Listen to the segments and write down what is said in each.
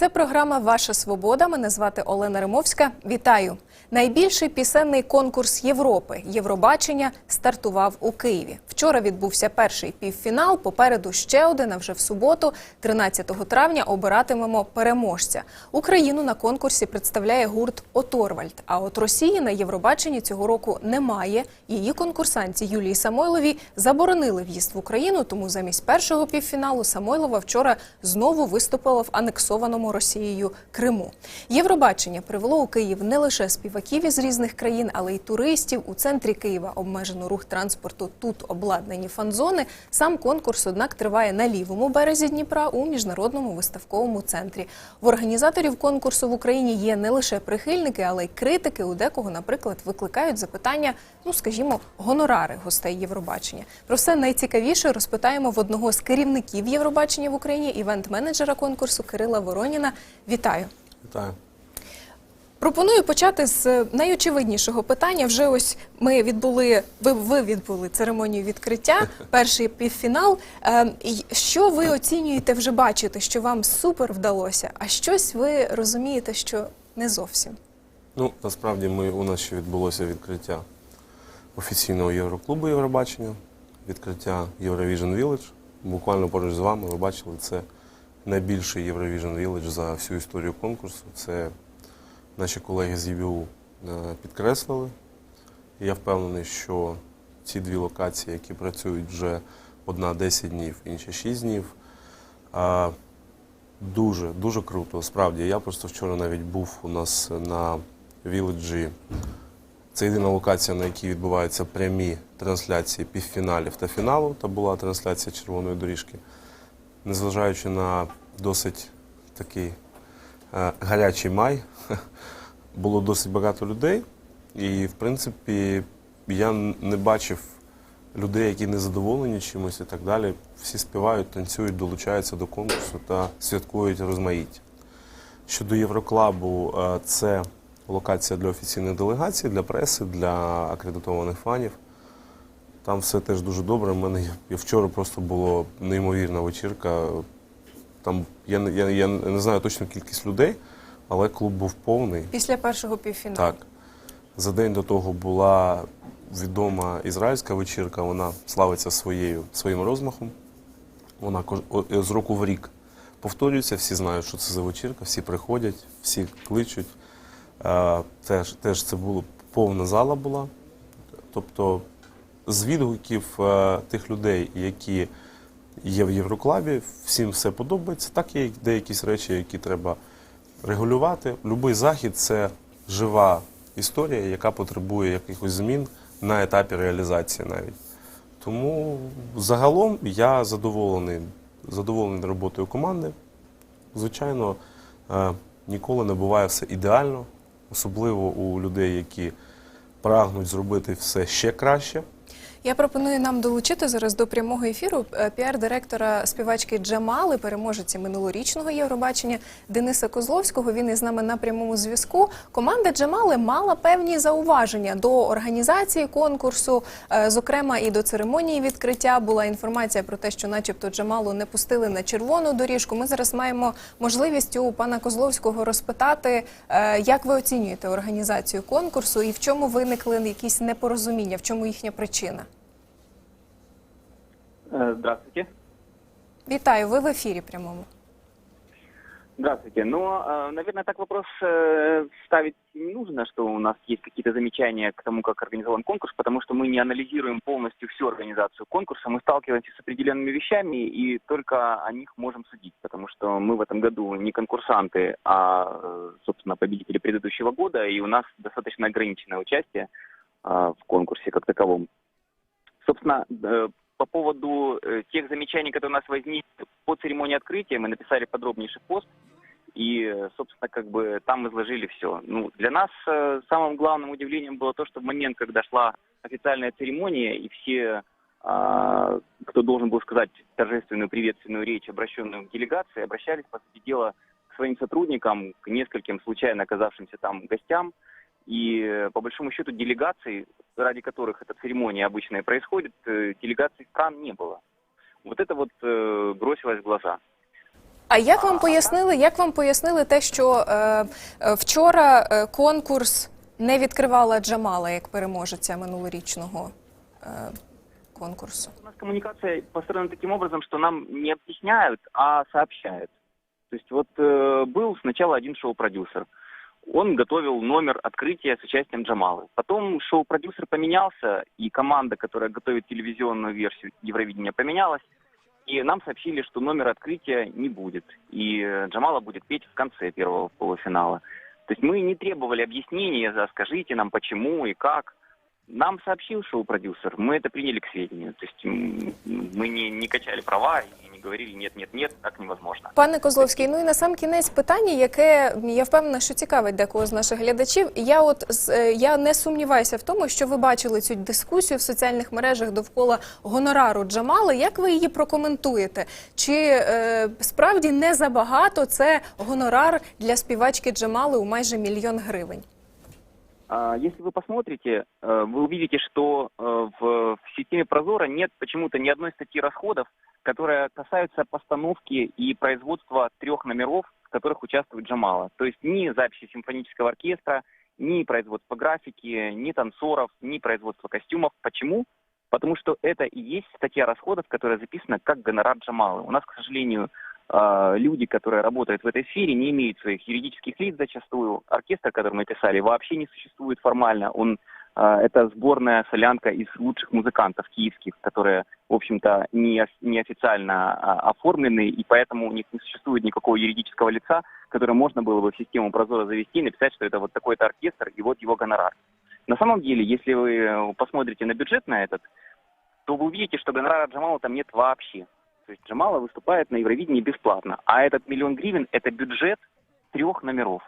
Це програма Ваша Свобода. Мене звати Олена Римовська. Вітаю! Найбільший пісенний конкурс Європи Євробачення стартував у Києві. Вчора відбувся перший півфінал. Попереду ще один. А вже в суботу, 13 травня, обиратимемо переможця. Україну на конкурсі представляє гурт Оторвальд. А от Росії на Євробаченні цього року немає. Її конкурсанці Юлії Самойловій заборонили в'їзд в Україну. Тому замість першого півфіналу Самойлова вчора знову виступила в анексованому Росією Криму. Євробачення привело у Київ не лише співаків із різних країн, але й туристів. У центрі Києва обмежено рух транспорту. Тут обладнані фан-зони. Сам конкурс, однак, триває на лівому березі Дніпра у міжнародному виставковому центрі. В організаторів конкурсу в Україні є не лише прихильники, але й критики. У декого, наприклад, викликають запитання, ну скажімо, гонорари гостей Євробачення. Про все найцікавіше розпитаємо в одного з керівників Євробачення в Україні, івент-менеджера конкурсу Кирила Вороніна. Вітаю. Вітаю. Пропоную почати з найочевиднішого питання. Вже ось ми відбули, ви, ви відбули церемонію відкриття, перший півфінал. Ем, що ви оцінюєте вже бачите, що вам супер вдалося, а щось ви розумієте, що не зовсім. Ну, насправді ми, у нас ще відбулося відкриття офіційного Євроклубу Євробачення, відкриття Eurovision Village. Буквально поруч з вами ви бачили, це найбільший Eurovision Village за всю історію конкурсу. Це наші колеги з ЄБУ е, підкреслили. І я впевнений, що ці дві локації, які працюють вже одна 10 днів, інша 6 днів, Дуже, дуже круто. Справді, я просто вчора навіть був у нас на Віледжі. Це єдина локація, на якій відбуваються прямі трансляції півфіналів та фіналу. Та була трансляція червоної доріжки. Незважаючи на досить такий е, гарячий май, було досить багато людей. І, в принципі, я не бачив людей, які не задоволені чимось і так далі. Всі співають, танцюють, долучаються до конкурсу та святкують розмаїття. Щодо Євроклабу, е, це локація для офіційних делегацій, для преси, для акредитованих фанів. Там все теж дуже добре. У мене вчора просто була неймовірна вечірка. Там я, не- я, я не знаю точну кількість людей, але клуб був повний. Після першого півфіналу. Так. За день до того була відома ізраїльська вечірка, вона славиться своєю, своїм розмахом. Вона з року в рік повторюється, всі знають, що це за вечірка, всі приходять, всі кличуть. Е, Теж, теж це було повна зала була. Тобто з відгуків е, тих людей, які є в Євроклабі, всім все подобається. Так є деякі речі, які треба регулювати. Любий захід це жива історія, яка потребує якихось змін на етапі реалізації навіть. Тому загалом я задоволений, задоволений роботою команди. Звичайно, е, ніколи не буває все ідеально, особливо у людей, які прагнуть зробити все ще краще. Я пропоную нам долучити зараз до прямого ефіру е, піар-директора співачки Джамали, переможеці минулорічного Євробачення Дениса Козловського. Він із нами на прямому зв'язку. Команда Джамали мала певні зауваження до організації конкурсу, е, зокрема і до церемонії відкриття. Була інформація про те, що, начебто, Джамалу не пустили на червону доріжку. Ми зараз маємо можливість у пана Козловського розпитати, е, як ви оцінюєте організацію конкурсу і в чому виникли якісь непорозуміння, в чому їхня причина. Э, Здравствуйте. Вітаю, ви в ефірі прямому. Здравствуйте. Ну, э, наверное, так вопрос э, ставить не нужно, что у нас есть какие-то замечания к тому, как организован конкурс, потому что мы не анализируем полностью всю организацию конкурса. Мы сталкиваемся с определенными вещами и только о них можем судить, потому что мы в этом году не конкурсанты, а, э, собственно, победители предыдущего года, и у нас достаточно ограниченное участие э, в конкурсе как таковом. Собственно, э, по поводу э, тех замечаний, которые у нас возникли по церемонии открытия, мы написали подробнейший пост, и, э, собственно, как бы там изложили все. Ну, для нас э, самым главным удивлением было то, что в момент, когда шла официальная церемония, и все, а, кто должен был сказать торжественную приветственную речь, обращенную к делегации, обращались, по сути дела, к своим сотрудникам, к нескольким случайно оказавшимся там гостям, и э, по большому счету делегаций, ради которых эта церемония обычно и происходит, э, делегаций стран не было. Вот это вот э, бросилось в глаза. А як вам пояснили, як вам пояснили те, що е, е, вчора е, конкурс не відкривала Джамала як переможеця минулорічного е, конкурсу? У нас коммуникация построена таким образом, что нам не объясняют, а сообщают. То есть вот э, был сначала один шоу-продюсер. Он готовил номер открытия с участием Джамалы. Потом шоу-продюсер поменялся, и команда, которая готовит телевизионную версию Евровидения, поменялась. И нам сообщили, что номер открытия не будет. И Джамала будет петь в конце первого полуфинала. То есть мы не требовали объяснения, за скажите нам почему и как. Нам сообщил шоу-продюсер, мы это приняли к сведению. То есть м, мы не, не качали права и не говорили нет, нет, нет, так невозможно. Пане Козловський, ну і на сам кінець питання, яке я впевнена, що цікавить декого з наших глядачів. Я от з- е, я не сумніваюся в тому, що ви бачили цю дискусію в соціальних мережах довкола гонорару Джамали. Як ви її прокоментуєте? Чи е, справді не забагато це гонорар для співачки Джамали у майже мільйон гривень? А, Если вы посмотрите, э, вы увидите, что э, в, системе Прозора нет почему-то ни одной статьи расходов, которая касается постановки и производства трех номеров, в которых участвует Джамала. То есть ни записи симфонического оркестра, ни производства графики, ни танцоров, ни производства костюмов. Почему? Потому что это и есть статья расходов, которая записана как гонорар Джамалы. У нас, к сожалению, люди, которые работают в этой сфере, не имеют своих юридических лиц зачастую. Оркестр, который мы писали, вообще не существует формально. Он э, это сборная солянка из лучших музыкантов киевских, которые, в общем-то, не, неофициально а, оформлены, и поэтому у них не существует никакого юридического лица, которое можно было бы в систему Прозора завести и написать, что это вот такой-то оркестр и вот его гонорар. На самом деле, если вы посмотрите на бюджет на этот, то вы увидите, что гонорара Джамала там нет вообще. То есть Джамала выступает на Евровидении бесплатно, а этот миллион гривен – это бюджет трех номеров.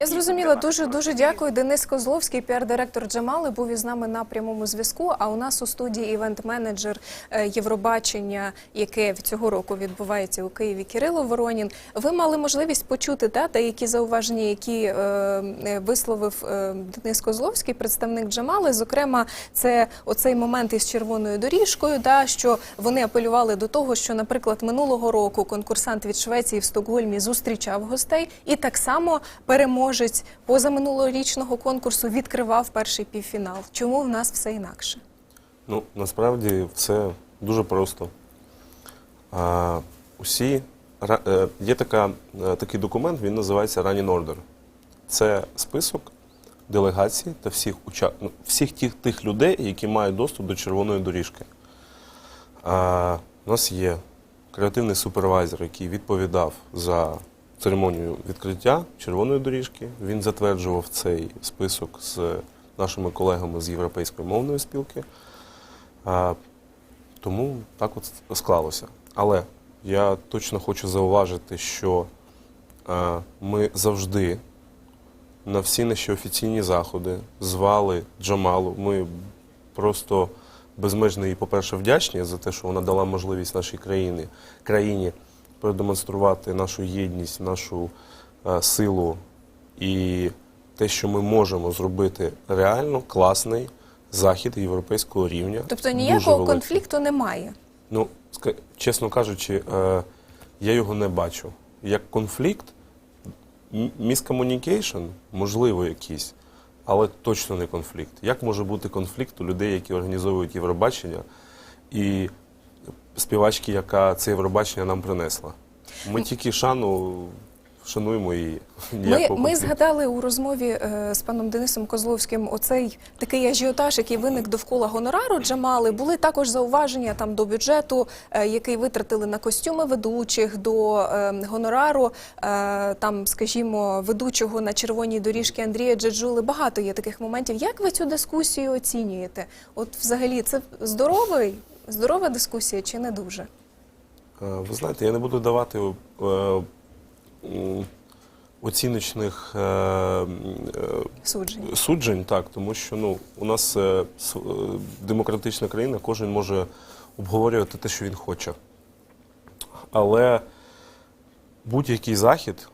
Я зрозуміла. Дуже дуже дякую. Денис Козловський, піар-директор Джамали, був із нами на прямому зв'язку. А у нас у студії івент-менеджер е, Євробачення, яке цього року відбувається у Києві, Кирило Воронін. Ви мали можливість почути та деякі зауваження, які е, е, висловив Денис Козловський, представник Джамали. Зокрема, це оцей момент із червоною доріжкою, да, що вони апелювали до того, що, наприклад, минулого року конкурсант від Швеції в Стокгольмі зустрічав гостей, і так само переможець позаминулорічного конкурсу відкривав перший півфінал. Чому в нас все інакше? Ну, насправді все дуже просто. А, усі, е, є така, е, такий документ, він називається Running Order. Це список делегацій та всіх, уча... ну, всіх тих, тих людей, які мають доступ до червоної доріжки. А, у нас є креативний супервайзер, який відповідав за церемонію відкриття червоної доріжки. Він затверджував цей список з нашими колегами з Європейської мовної спілки. Тому так от склалося. Але я точно хочу зауважити, що ми завжди на всі наші офіційні заходи звали Джамалу. Ми просто безмежно їй, по-перше, вдячні за те, що вона дала можливість нашій країні, країні продемонструвати нашу єдність, нашу е, силу і те, що ми можемо зробити реально класний захід європейського рівня. Тобто ніякого конфлікту немає. Ну, чесно кажучи, е, я його не бачу. Як конфлікт, міскомунікейшн, можливо, якийсь, але точно не конфлікт. Як може бути конфлікт у людей, які організовують Євробачення, і співачки, яка це Євробачення нам принесла? Ми тільки шану шануємо її. Ми, ми згадали у розмові е, з паном Денисом Козловським оцей такий ажіотаж, який виник довкола гонорару Джамали. Були також зауваження там до бюджету, е, який витратили на костюми ведучих, до е, гонорару е, там, скажімо, ведучого на червоній доріжці Андрія Джаджули. Багато є таких моментів. Як ви цю дискусію оцінюєте? От, взагалі, це здоровий, здорова дискусія чи не дуже? Е, Ви знаєте, я не буду давати е, оціночних е, м, Судження. суджень, так, тому що ну, у нас демократична країна, кожен може обговорювати те, що він хоче. Але будь-який захід,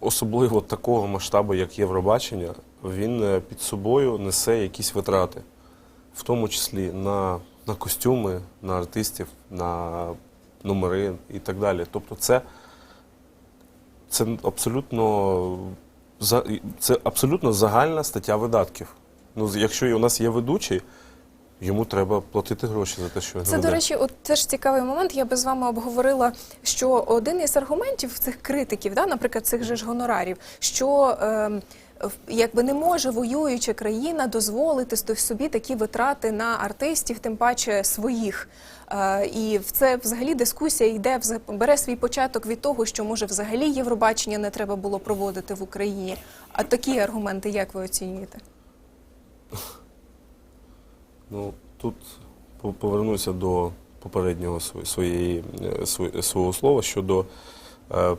особливо такого масштабу, як Євробачення, він під собою несе якісь витрати, в тому числі на, на костюми, на артистів, на номери і так далі. Тобто це це абсолютно це абсолютно загальна стаття видатків. Ну, якщо у нас є ведучий, йому треба платити гроші за те, що він Це, веде. до речі, от теж цікавий момент. Я би з вами обговорила, що один із аргументів цих критиків, да, наприклад, цих же ж гонорарів, що в- якби не може воююча країна дозволити собі такі витрати на артистів, тим паче своїх. Е, і в це взагалі дискусія йде бере свій початок від того, що може взагалі Євробачення не треба було проводити в Україні. А такі аргументи, як ви оцінюєте? Ну, тут повернуся до попереднього сво- своєї, е, свого слова щодо е,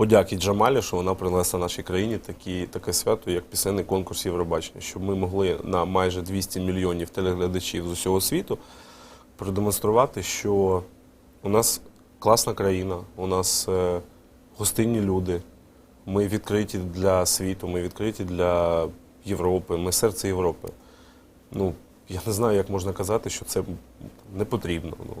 подяки Джамалі, що вона принесла нашій країні такі, таке свято, як пісенний конкурс Євробачення, щоб ми могли на майже 200 мільйонів телеглядачів з усього світу продемонструвати, що у нас класна країна, у нас е, гостинні люди, ми відкриті для світу, ми відкриті для Європи, ми серце Європи. Ну, я не знаю, як можна казати, що це не потрібно. Ну,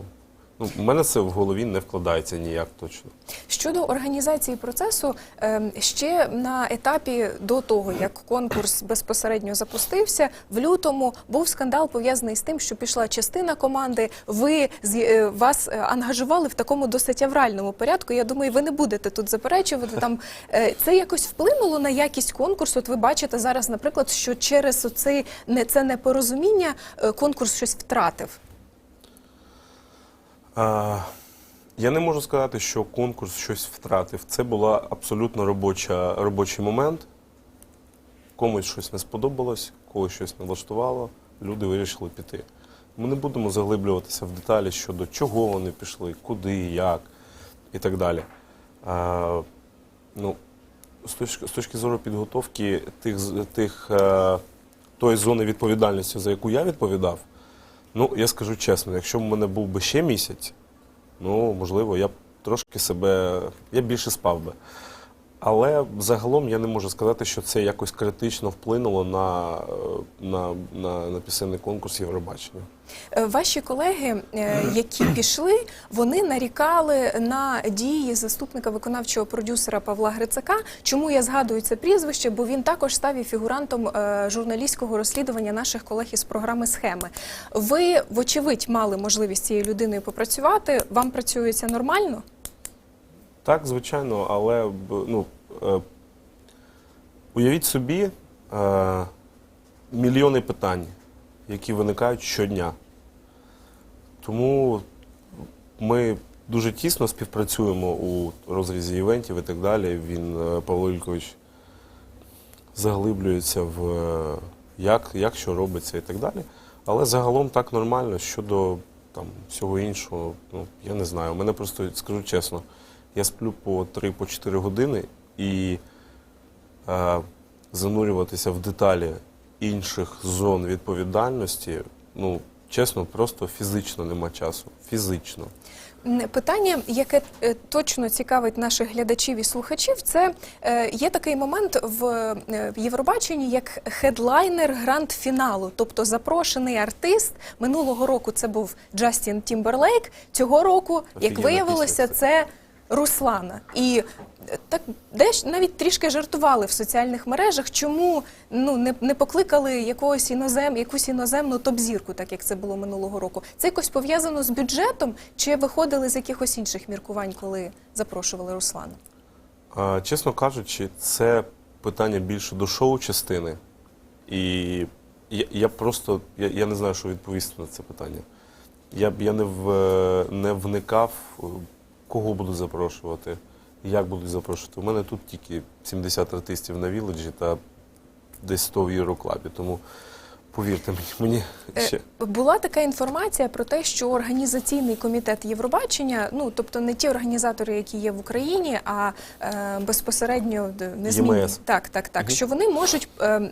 ну, у мене це в голові не вкладається ніяк точно. Щодо організації процесу, ем, ще на етапі до того, як конкурс безпосередньо запустився, в лютому був скандал пов'язаний з тим, що пішла частина команди. Ви е, вас е, ангажували в такому досить авральному порядку. Я думаю, ви не будете тут заперечувати. Там е, це якось вплинуло на якість конкурсу. От ви бачите зараз, наприклад, що через оцей не це непорозуміння конкурс щось втратив. Я не можу сказати, що конкурс щось втратив. Це була абсолютно робоча, робочий момент. Комусь щось не сподобалось, когось щось не влаштувало, люди вирішили піти. Ми не будемо заглиблюватися в деталі щодо чого вони пішли, куди, як і так далі. А, ну, з точки, з точки зору підготовки тих, тих, е, тої зони відповідальності, за яку я відповідав, Ну, я скажу чесно, якщо в мене був би ще місяць, ну, можливо, я б трошки себе. Я більше спав би. Але загалом я не можу сказати, що це якось критично вплинуло на, е, на, на, на пісенний конкурс Євробачення. Е, Ваші колеги, е, які пішли, вони нарікали на дії заступника виконавчого продюсера Павла Грицака. Чому я згадую це прізвище? Бо він також став і фігурантом журналістського розслідування наших колег із програми Схеми. Ви, вочевидь, мали можливість з цією людиною попрацювати. Вам працюється нормально? Так, звичайно, але ну, е, уявіть собі е, мільйони питань, які виникають щодня. Тому ми дуже тісно співпрацюємо у розрізі івентів і так далі. Він, е, Павло Ількович, заглиблюється в як, як що робиться і так далі. Але загалом так нормально щодо там, всього іншого, ну, я не знаю. У мене просто, скажу чесно, я сплю по 3-4 години і е, занурюватися в деталі інших зон відповідальності, ну, чесно, просто фізично нема часу. Фізично. Питання, яке е, точно цікавить наших глядачів і слухачів, це е, є такий момент в е, Євробаченні як хедлайнер гранд-фіналу, тобто запрошений артист. Минулого року це був Джастін Тімберлейк. Цього року, як виявилося, це Руслана. І е, так десь навіть трішки жартували в соціальних мережах, чому ну не, не покликали якогось інозем, якусь іноземну топ-зірку, так як це було минулого року. Це якось пов'язано з бюджетом, чи виходили з якихось інших міркувань, коли запрошували Руслана? А, чесно кажучи, це питання більше до шоу-частини. І я, я просто я, я не знаю, що відповісти на це питання. Я б я не, в, не вникав, е, кого буду запрошувати, як будуть запрошувати. У мене тут тільки 70 артистів на Віледжі та десь 100 в Євроклабі. Тому повірте мені, мені Е, ще. Була така інформація про те, що організаційний комітет Євробачення, ну тобто не ті організатори, які є в Україні, а е, безпосередньо незмінні. ЄМС. Так, так, так. Мгм. Що вони можуть е,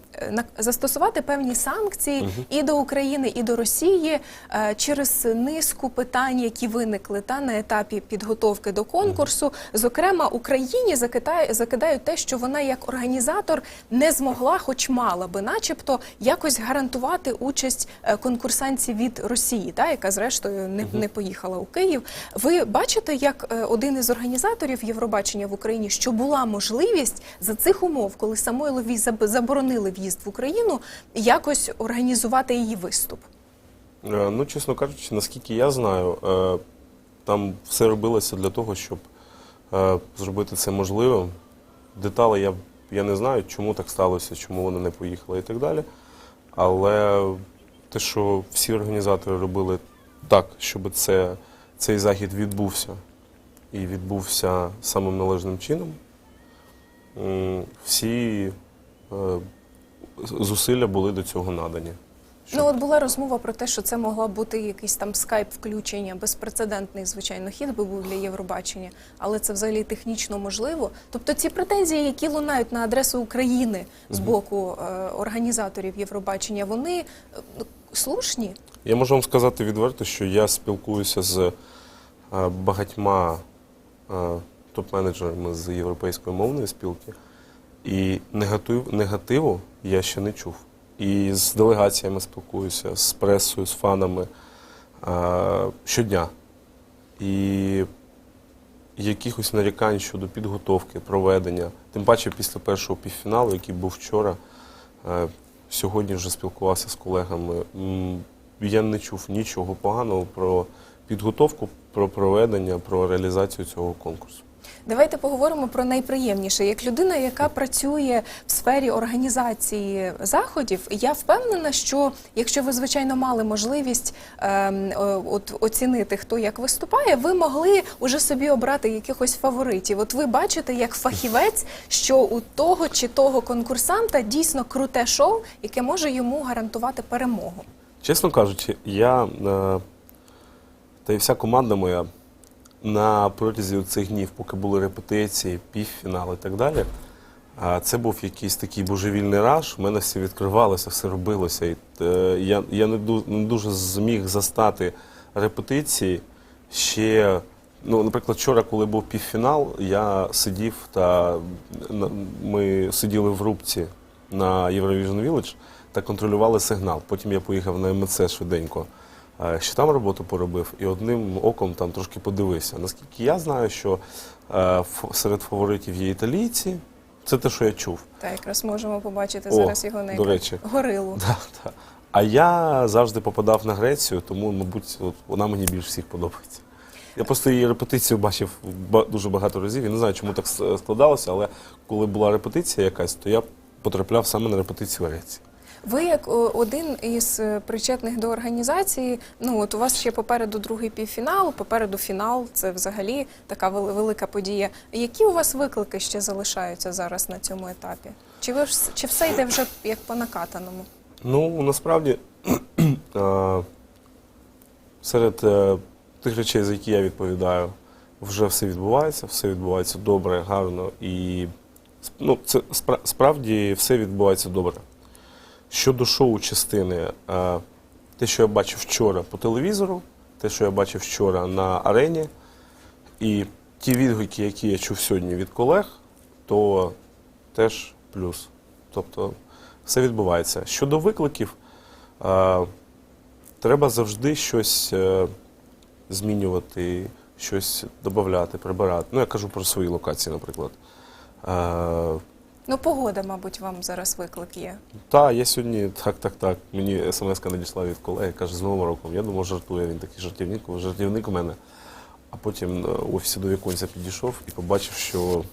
застосувати певні санкції і до України, і до Росії е, через низку питань, які виникли та на етапі підготовки до конкурсу. Зокрема, Україні закидає, закидають те, що вона як організатор не змогла, хоч мала би, начебто, якось гарантувати гарантувати участь е, конкурсантів від Росії, та яка зрештою не, не поїхала у Київ. Ви бачите, як е, один із організаторів Євробачення в Україні, що була можливість за цих умов, коли Самойлові заб- заборонили в'їзд в Україну, якось організувати її виступ. Е, Ну, чесно кажучи, наскільки я знаю, там все робилося для того, щоб зробити це можливим. Деталі я, я не знаю, чому так сталося, чому вони не поїхали і так далі. Але те, що всі організатори робили так, щоб це, цей захід відбувся і відбувся самим належним чином, всі е, зусилля були до цього надані. Ну от була розмова про те, що це могла бути якийсь там скайп включення, безпрецедентний, звичайно, хід би був для Євробачення, але це взагалі технічно можливо. Тобто ці претензії, які лунають на адресу України з боку е, організаторів Євробачення, вони е, слушні. Я можу вам сказати відверто, що я спілкуюся з е, багатьма е, топ-менеджерами з європейської мовної спілки, і негатив, негативу я ще не чув. І з делегаціями спілкуюся, з пресою, з фанами е, щодня. І якихось нарікань щодо підготовки, проведення, тим паче після першого півфіналу, який був вчора, е, сьогодні вже спілкувався з колегами. Я не чув нічого поганого про підготовку, про проведення, про реалізацію цього конкурсу. Давайте поговоримо про найприємніше. Як людина, яка працює в сфері організації заходів, я впевнена, що якщо ви звичайно мали можливість о- от оцінити, хто як виступає, ви могли уже собі обрати якихось фаворитів. От ви бачите, як фахівець, що у того чи того конкурсанта дійсно круте шоу, яке може йому гарантувати перемогу. Чесно кажучи, я е, та й вся команда моя на протязі цих днів, поки були репетиції, півфінал і так далі. А це був якийсь такий божевільний раж. У мене все відкривалося, все робилося. І, е, я я не дуже зміг застати репетиції. Ще, ну, наприклад, вчора, коли був півфінал, я сидів та ми сиділи в рубці на Eurovision Village та контролювали сигнал. Потім я поїхав на МЦ швиденько. Е, Ще там роботу поробив і одним оком там трошки подивився. Наскільки я знаю, що е, серед фаворитів є італійці, це те, що я чув. Та якраз можемо побачити О, зараз його на до речі. горилу. Да, да. А я завжди попадав на Грецію, тому, мабуть, от вона мені більш всіх подобається. Я просто її репетицію бачив дуже багато разів. Я не знаю, чому так складалося, але коли була репетиція якась, то я потрапляв саме на репетицію Греції. Ви як один із е, причетних до організації, ну от у вас ще попереду другий півфінал, попереду фінал. Це взагалі така велика подія. Які у вас виклики ще залишаються зараз на цьому етапі? Чи ви чи все йде вже як по накатаному? Ну, насправді, е, серед е, тих речей, за які я відповідаю, вже все відбувається, все відбувається добре, гарно і ну, це спра- справді все відбувається добре. Щодо шоу частини, е, те, що я бачив вчора по телевізору, те, що я бачив вчора на арені, і ті відгуки, які я чув сьогодні від колег, то теж плюс. Тобто все відбувається. Щодо викликів, е, треба завжди щось е, змінювати, щось додати, прибирати. Ну, я кажу про свої локації, наприклад. Ну, погода, мабуть, вам зараз виклик є. та, я сьогодні так, так, так. Мені смс-ка надійшла від колеги, каже, з Новим роком. Я думав, жартує, він такий жартівник, жартівник у мене. А потім е, в офісі до віконця підійшов і побачив, що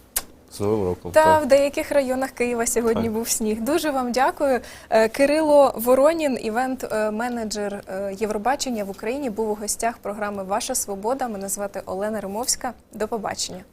з Новим роком. Та Так. в деяких районах Києва сьогодні Так. був сніг. Дуже вам дякую. Е, Кирило Воронін, івент-менеджер е, Євробачення в Україні, був у гостях програми Ваша Свобода. Мене звати Олена Римовська. До побачення.